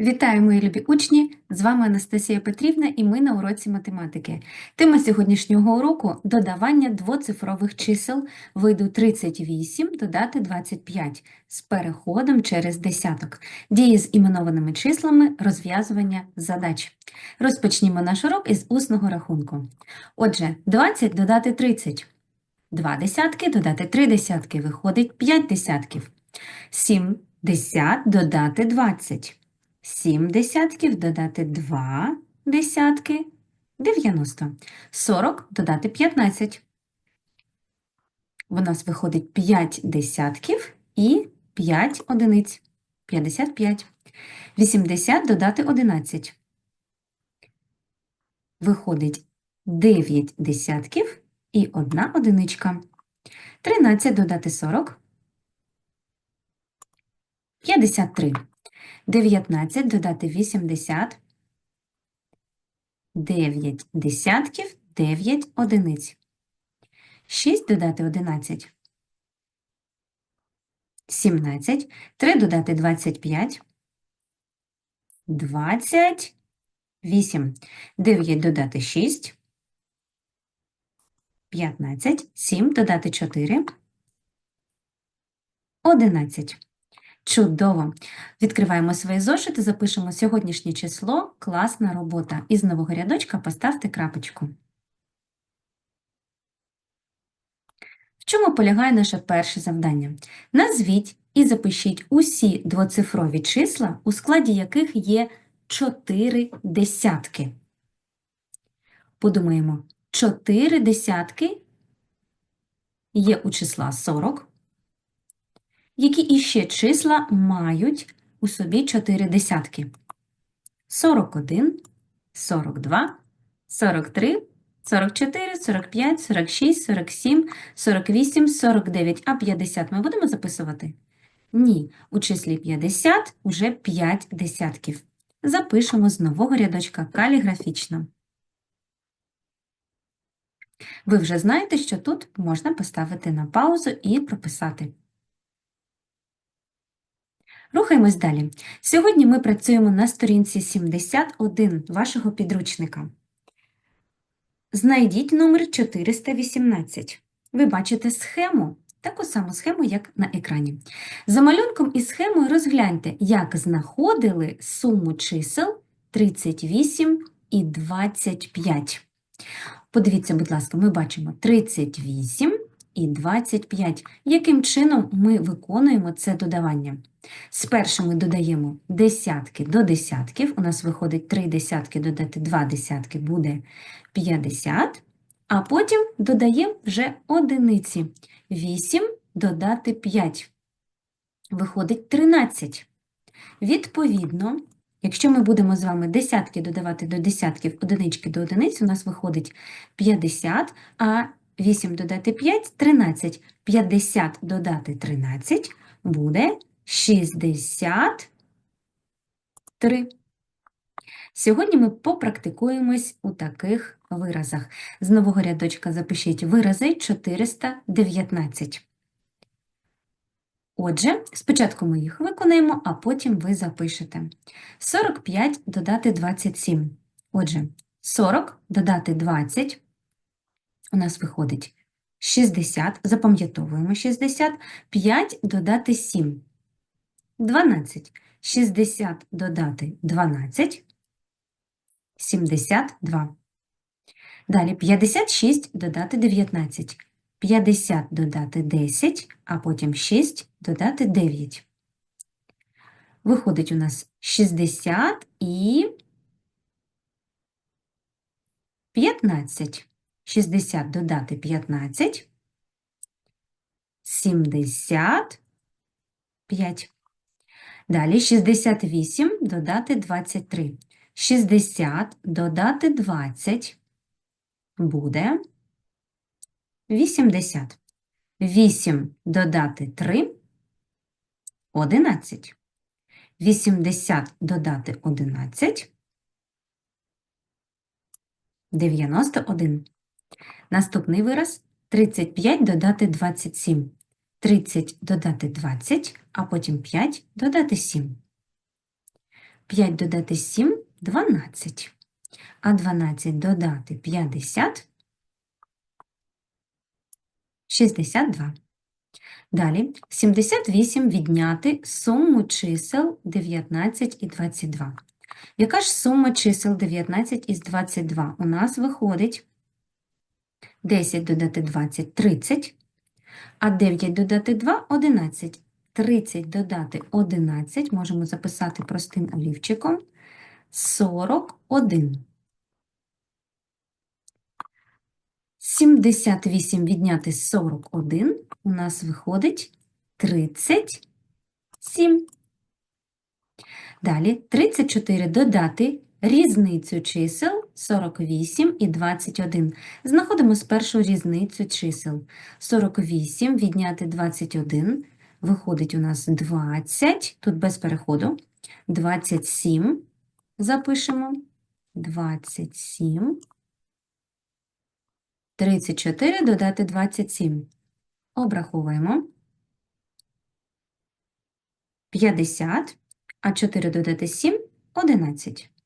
Вітаю, мої любі учні! З вами Анастасія Петрівна і ми на уроці математики. Тема сьогоднішнього уроку – додавання двоцифрових чисел виду 38 додати 25 з переходом через десяток. Дії з іменованими числами, розв'язування задач. Розпочнімо наш урок із усного рахунку. Отже, 20 додати 30. Два десятки додати три десятки, виходить 5 десятків. 70 додати 20. 7 десятків додати 2 десятки 90. 40 додати 15. У нас виходить 5 десятків і 5 одиниць. 55. 80 додати 11. Виходить 9 десятків і 1 одиничка. 13 додати 40. 53. 19 додати 80, 9 десятків, 9 одиниць. 6 додати 11, 17, 3 додати 25, 28, 9 додати 6, 15, 7 додати 4, 11. Чудово! Відкриваємо свої зошити, запишемо сьогоднішнє число, класна робота. Із нового рядочка поставте крапочку. В чому полягає наше перше завдання? Назвіть і запишіть усі двоцифрові числа, у складі яких є 4 десятки. Подумаємо, 4 десятки є у числа 40, які іще числа мають у собі 4 десятки. 41, 42, 43, 44, 45, 46, 47, 48, 49. А 50 ми будемо записувати? Ні, у числі 50 уже 5 десятків. Запишемо з нового рядочка каліграфічно. Ви вже знаєте, що тут можна поставити на паузу і прописати. Рухаємось далі. Сьогодні ми працюємо на сторінці 71 вашого підручника. Знайдіть номер 418. Ви бачите схему, таку саму схему, як на екрані. За малюнком і схемою розгляньте, як знаходили суму чисел 38 і 25. Подивіться, будь ласка, ми бачимо 38 і 25. Яким чином ми виконуємо це додавання? Спершу ми додаємо десятки до десятків. У нас виходить 3 десятки додати 2 десятки буде 50. А потім додаємо вже одиниці. 8 додати 5. Виходить 13. Відповідно, якщо ми будемо з вами десятки додавати до десятків, одинички до одиниць, у нас виходить 50, а 8 додати 5 – 13. 50 додати 13 буде 63. Сьогодні ми попрактикуємось у таких виразах. З нового рядочка запишіть вирази 419. Отже, спочатку ми їх виконаємо, а потім ви запишете. 45 додати 27. Отже, 40 додати 20 у нас виходить 60, запам'ятовуємо 60, 5 додати 7. 12. 60 додати 12, 72. Далі 56 додати 19, 50 додати 10, а потім 6 додати 9. Виходить у нас 60 і 15. 60 додати 15, 75. Далі 68 додати 23. 60 додати 20 буде 80. 8 додати 3 – 11. 80 додати 11 – 91. Наступний вираз 35 додати 27. 30 додати 20, а потім 5 додати 7. 5 додати 7 – 12. А 12 додати 50 – 62. Далі 78 відняти суму чисел 19 і 22. Яка ж сума чисел 19 із 22? У нас виходить 10 додати 20 – 30, а 9 додати 2 – 11. 30 додати 11 можемо записати простим олівчиком 41. 78 відняти 41 у нас виходить 37. Далі 34 додати різницю чисел 48 і 21. Знаходимо спершу різницю чисел. 48 відняти 21 виходить у нас 20, тут без переходу. 27 запишемо. 27. 34 додати 27. Обраховуємо. 50, а 4 додати 7 – 11.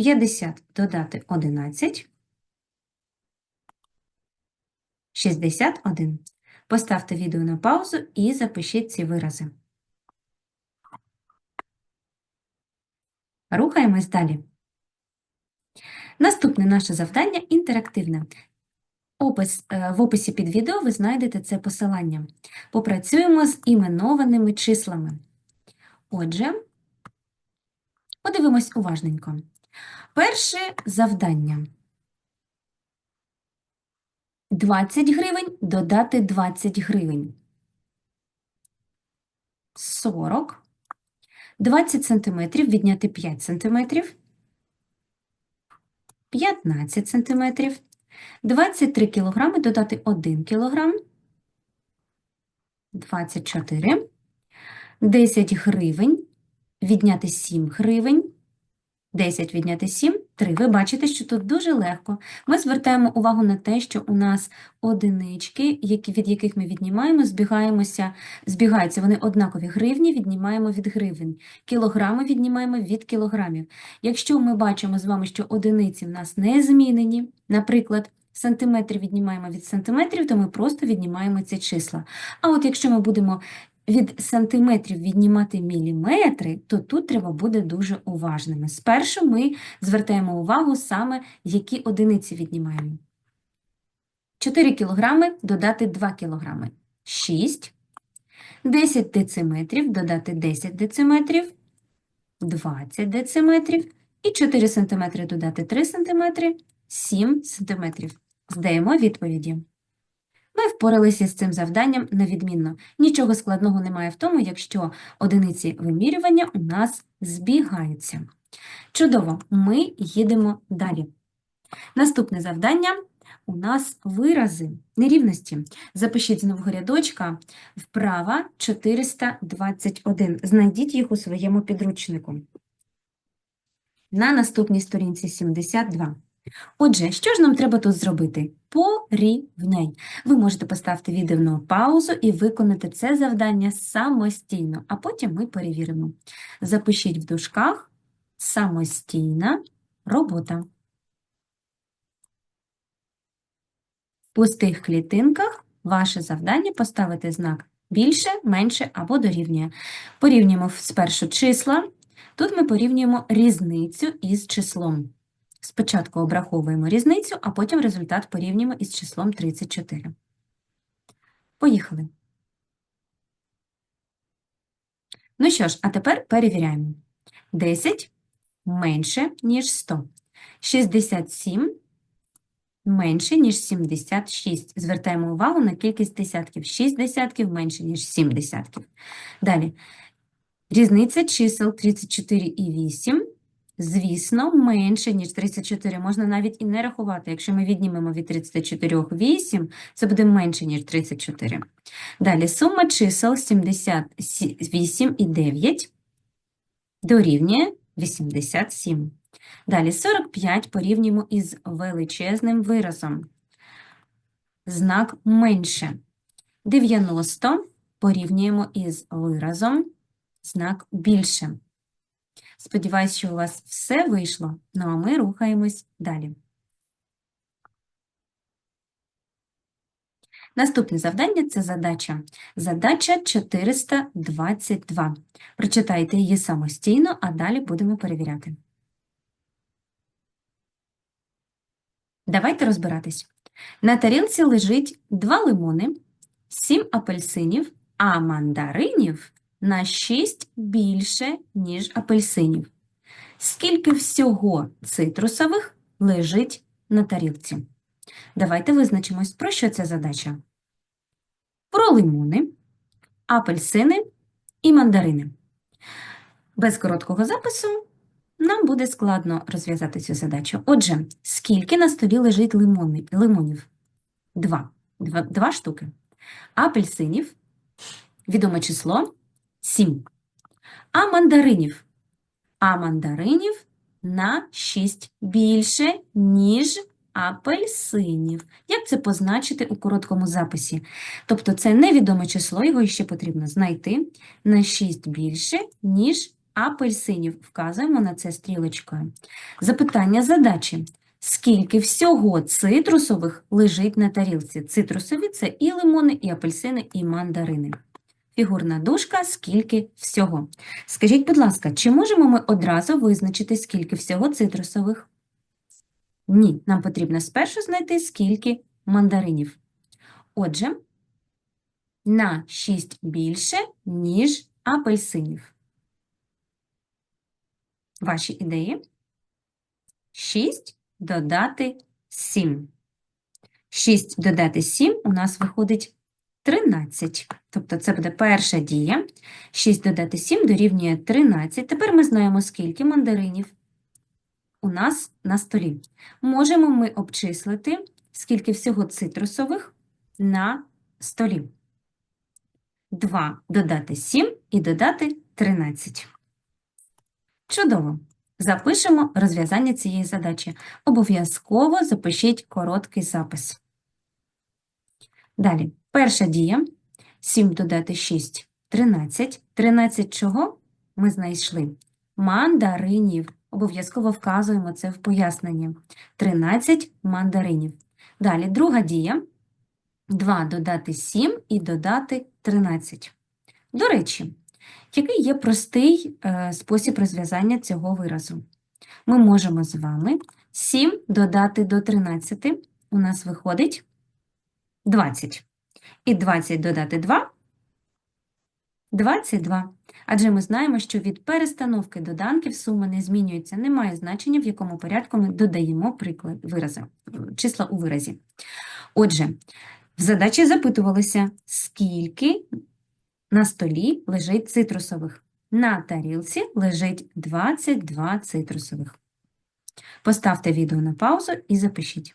50 додати 11 – 61. Поставте відео на паузу і запишіть ці вирази. Рухаємось далі. Наступне наше завдання інтерактивне. Опис, е, в описі під відео ви знайдете це посилання. Попрацюємо з іменованими числами. Отже, подивимось уважненько. Перше завдання. 20 гривень додати 20 гривень. 40. 20 сантиметрів відняти 5 сантиметрів. 15 сантиметрів. 23 кілограми додати 1 кілограм. 24. 10 гривень відняти 7 гривень. 10 відняти 7 – 3. Ви бачите, що тут дуже легко. Ми звертаємо увагу на те, що у нас одинички, які, від яких ми віднімаємо, збігаємося, збігаються. Вони однакові гривні, віднімаємо від гривень. Кілограми віднімаємо від кілограмів. Якщо ми бачимо з вами, що одиниці в нас не змінені, наприклад, сантиметри віднімаємо від сантиметрів, то ми просто віднімаємо ці числа. А от якщо ми будемо від сантиметрів віднімати міліметри, то тут треба бути дуже уважними. Спершу ми звертаємо увагу саме, які одиниці віднімаємо. 4 кілограми додати 2 кілограми. 6. 10 дециметрів додати 10 дециметрів. 20 дециметрів. І 4 сантиметри додати 3 сантиметри. 7 сантиметрів. Здаємо відповіді. Ми впоралися з цим завданням на відмінно. Нічого складного немає в тому, якщо одиниці вимірювання у нас збігаються. Чудово, ми їдемо далі. Наступне завдання у нас вирази нерівності. Запишіть з нового рядочка вправа 421. Знайдіть їх у своєму підручнику. На наступній сторінці 72. Отже, що ж нам треба тут зробити? Порівняй. Ви можете поставити відео на паузу і виконати це завдання самостійно, а потім ми перевіримо. Запишіть в дужках самостійна робота. В пустих клітинках ваше завдання поставити знак більше, менше або дорівнює. Порівнюємо спершу числа. Тут ми порівнюємо різницю із числом. Спочатку обраховуємо різницю, а потім результат порівнюємо із числом 34. Поїхали. Ну що ж, а тепер перевіряємо. 10 менше, ніж 100. 67 менше, ніж 76. Звертаємо увагу на кількість десятків. 6 десятків менше, ніж 7 десятків. Далі. Різниця чисел 34 і 8 Звісно, менше, ніж 34. Можна навіть і не рахувати. Якщо ми віднімемо від 34 8, це буде менше, ніж 34. Далі сума чисел 78 і 9 дорівнює 87. Далі 45 порівнюємо із величезним виразом. Знак менше. 90 порівнюємо із виразом знак більше. Сподіваюсь, що у вас все вийшло. Ну а ми рухаємось далі. Наступне завдання це задача. Задача 422. Прочитайте її самостійно, а далі будемо перевіряти. Давайте розбиратись. На тарілці лежить два лимони, сім апельсинів, а мандаринів на 6 більше, ніж апельсинів. Скільки всього цитрусових лежить на тарілці? Давайте визначимось, про що ця задача. Про лимони, апельсини і мандарини. Без короткого запису нам буде складно розв'язати цю задачу. Отже, скільки на столі лежить лимони, лимонів? Два. Два, два штуки. Апельсинів, відоме число, сім. А мандаринів? А мандаринів на 6 більше, ніж апельсинів. Як це позначити у короткому записі? Тобто це невідоме число, його ще потрібно знайти на 6 більше, ніж апельсинів. Вказуємо на це стрілочкою. Запитання задачі. Скільки всього цитрусових лежить на тарілці? Цитрусові – це і лимони, і апельсини, і мандарини. Фігурна дужка – скільки всього. Скажіть, будь ласка, чи можемо ми одразу визначити, скільки всього цитрусових? Ні, нам потрібно спершу знайти, скільки мандаринів. Отже, на 6 більше, ніж апельсинів. Ваші ідеї? 6 додати 7. 6 додати 7 у нас виходить 13. Тобто це буде перша дія. 6 додати 7 дорівнює 13. Тепер ми знаємо, скільки мандаринів у нас на столі. Можемо ми обчислити, скільки всього цитрусових на столі. 2 додати 7 і додати 13. Чудово! Запишемо розв'язання цієї задачі. Обов'язково запишіть короткий запис. Далі, перша дія. 7 додати 6 – 13. 13 чого ми знайшли? Мандаринів. Обов'язково вказуємо це в поясненні. 13 мандаринів. Далі, друга дія. 2 додати 7 і додати 13. До речі, який є простий е, спосіб розв'язання цього виразу? Ми можемо з вами 7 додати до 13, у нас виходить 20. І 20 додати 2 – 22. Адже ми знаємо, що від перестановки доданків сума не змінюється, немає значення, в якому порядку ми додаємо приклад вирази, числа у виразі. Отже, в задачі запитувалося, скільки на столі лежить цитрусових. На тарілці лежить 22 цитрусових. Поставте відео на паузу і запишіть.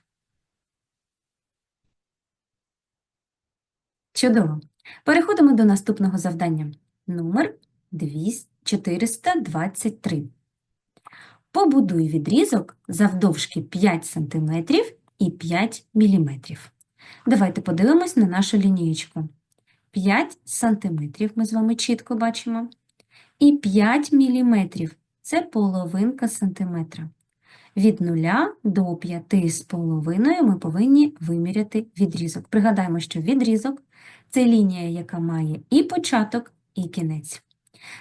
Чудово! Переходимо до наступного завдання. Номер 423. Побудуй відрізок завдовжки 5 см і 5 мм. Давайте подивимось на нашу лінієчку. 5 см ми з вами чітко бачимо. І 5 мм – це половинка сантиметра. Від 0 до 5,5 ми повинні виміряти відрізок. Пригадаємо, що відрізок – це лінія, яка має і початок, і кінець.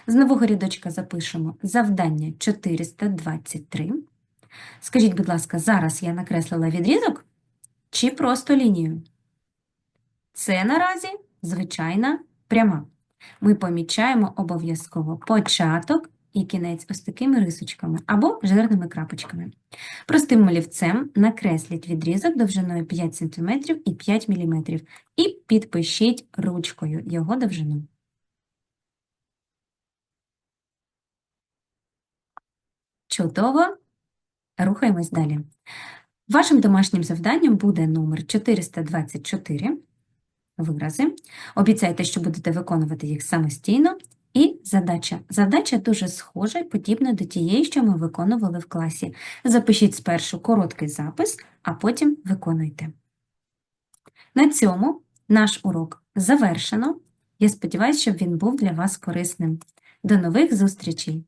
З нового рядочка запишемо завдання 423. Скажіть, будь ласка, зараз я накреслила відрізок чи просто лінію? Це наразі звичайна пряма. Ми помічаємо обов'язково початок і кінець ось такими рисочками або жирними крапочками. Простим малівцем накресліть відрізок довжиною 5 см і 5 мм і підпишіть ручкою його довжину. Чудово! Рухаємось далі. Вашим домашнім завданням буде номер 424 вирази. Обіцяйте, що будете виконувати їх самостійно. І задача. Задача дуже схожа і подібна до тієї, що ми виконували в класі. Запишіть спершу короткий запис, а потім виконуйте. На цьому наш урок завершено. Я сподіваюся, щоб він був для вас корисним. До нових зустрічей!